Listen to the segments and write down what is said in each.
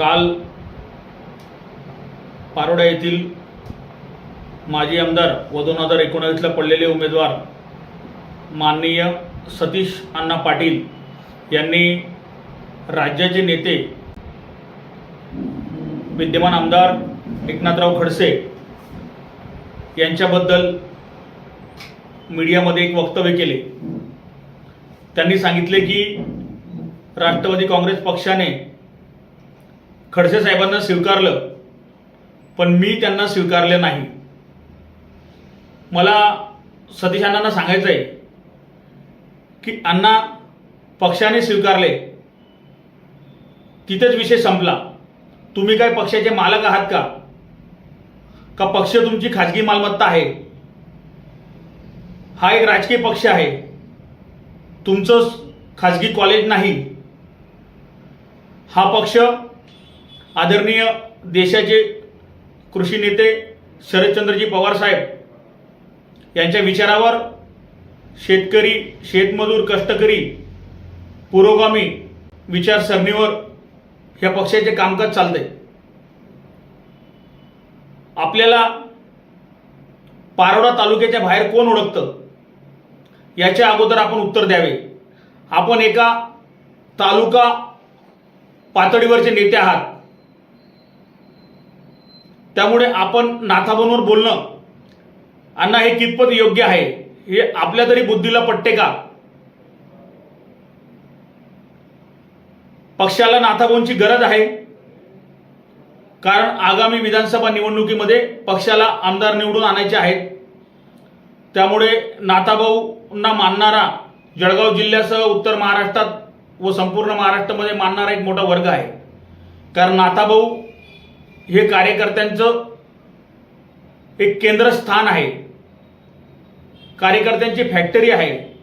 काल पारोडा येथील माजी आमदार व दोन हजार एकोणावीसला पडलेले उमेदवार माननीय सतीश अण्णा पाटील यांनी राज्याचे नेते विद्यमान आमदार एकनाथराव खडसे यांच्याबद्दल मीडियामध्ये एक वक्तव्य केले. त्यांनी सांगितले की राष्ट्रवादी काँग्रेस पक्षाने खडसे साहेबांना स्वीकारलं पण मी त्यांना स्वीकारले नाही. मला सतीश अण्णांना सांगायचं आहे की अण्णा पक्षाने स्वीकारले. तिथेच विषय संपला. तुम्ही काय पक्षाचे मालक आहात का? का पक्ष तुमची खाजगी मालमत्ता आहे? हा एक राजकीय पक्ष आहे. तुमचं खाजगी कॉलेज नाही. हा पक्ष आदरणीय देशाचे कृषी नेते शरदचंद्रजी पवार साहेब यांच्या विचारावर शेतकरी शेतमजूर कष्टकरी पुरोगामी विचारसरणीवर ह्या पक्षाचे कामकाज चालते आपल्याला पारोडा तालुक्याच्या बाहेर कोण ओळखतं? याच्या अगोदर आपण उत्तर द्यावे. आपण एका तालुका पातळीवरचे नेते आहात. त्यामुळे आपण नाथाबांवर बोलणं अण्णा हे कितपत योग्य आहे? हे आपल्या तरी बुद्धीला पटते का? पक्षाला नाथाबांची गरज आहे. कारण आगामी विधानसभा निवडणुकीमध्ये पक्षाला आमदार निवडून आणायचे आहेत. त्यामुळे नाथाभाऊंना मानणारा जळगाव जिल्ह्यासह उत्तर महाराष्ट्रात व संपूर्ण महाराष्ट्रामध्ये मानणारा एक मोठा वर्ग आहे. कारण नाथाभाऊ हे कार्यकर्त्यांचं एक केंद्रस्थान आहे. कार्यकर्त्यांची फॅक्टरी आहे.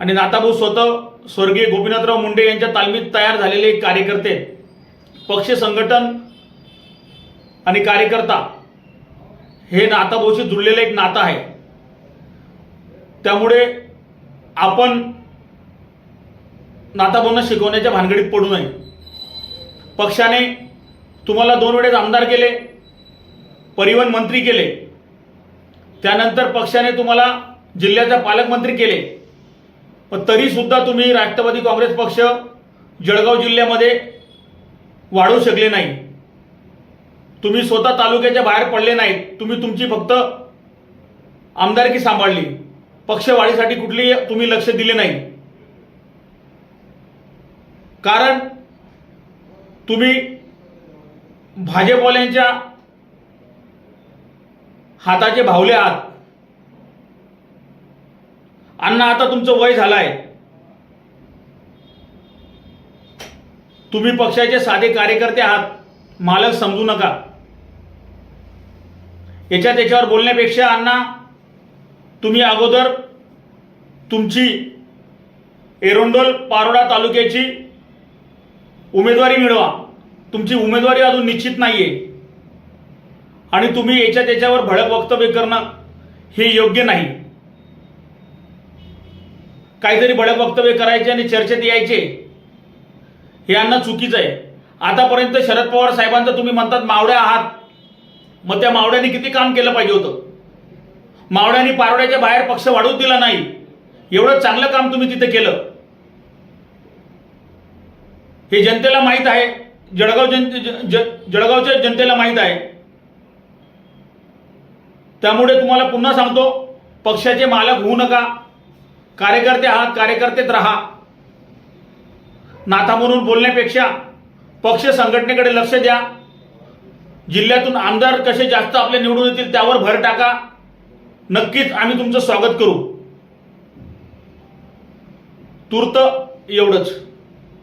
आणि नाताभाऊ स्वतः स्वर्गीय गोपीनाथराव मुंडे यांच्या तालमीत तयार झालेले एक कार्यकर्ते पक्ष संघटन आणि कार्यकर्ता हे नाताभाऊशी जुळलेलं एक नातं आहे. त्यामुळे आपण नाताभाऊंना शिकवण्याच्या भानगडीत पडू नये. पक्षाने तुम्हाला दोन वेळेस आमदार केले परिवहन मंत्री केले. त्यानंतर पक्षाने तुम्हाला जिल्ह्याचा पालकमंत्री केले. पण तरीसुद्धा तुम्ही राष्ट्रवादी काँग्रेस पक्ष जळगाव जिल्ह्यामध्ये वाढवू शकले नाही. तुम्ही स्वतः तालुक्याच्या बाहेर पडले नाहीत. तुम्ही तुमची फक्त आमदारकी सांभाळली. पक्षवाढीसाठी कुठली तुम्ही लक्ष दिले नाही. कारण तुम्ही भाजपवाल्यांच्या हाताचे भावले आहात. अण्णा आता तुमचं वय झालं आहे तुम्ही पक्षाचे साधे कार्यकर्ते आहात. मालक समजू नका. याच्या त्याच्यावर बोलण्यापेक्षा अण्णा तुम्ही अगोदर तुमची एरोंडोल पारोडा तालुक्याची उमेदवारी मिळवा. तुमची उमेदवारी अजून निश्चित नाही आहे आणि तुम्ही याच्या त्याच्यावर भडक वक्तव्य करणं हे योग्य नाही. काहीतरी भडक वक्तव्य करायचे आणि चर्चेत यायचे हे अन्न चुकीचं आहे. आतापर्यंत शरद पवार साहेबांचं तुम्ही म्हणतात मावड्या आहात. मग त्या मावड्यांनी किती काम केलं पाहिजे होतं? मावड्यांनी पारोड्याच्या बाहेर पक्ष वाढवून दिला नाही. एवढं चांगलं काम तुम्ही तिथे केलं. हे जनतेला माहीत आहे. जळगाव जन जळगावच्या जनतेला माहीत आहे. त्यामुळे तुम्हाला पुन्हा सांगतो पक्षाचे मालक होऊ नका. कार्यकर्ते आहात कार्यकर्तेत राहा. नाथा म्हणून बोलण्यापेक्षा पक्ष संघटनेकडे लक्ष द्या. जिल्ह्यातून आमदार कसे जास्त आपले निवडून येतील त्यावर भर टाका. नक्कीच आम्ही तुमचं स्वागत करू. तूर्त एवढंच.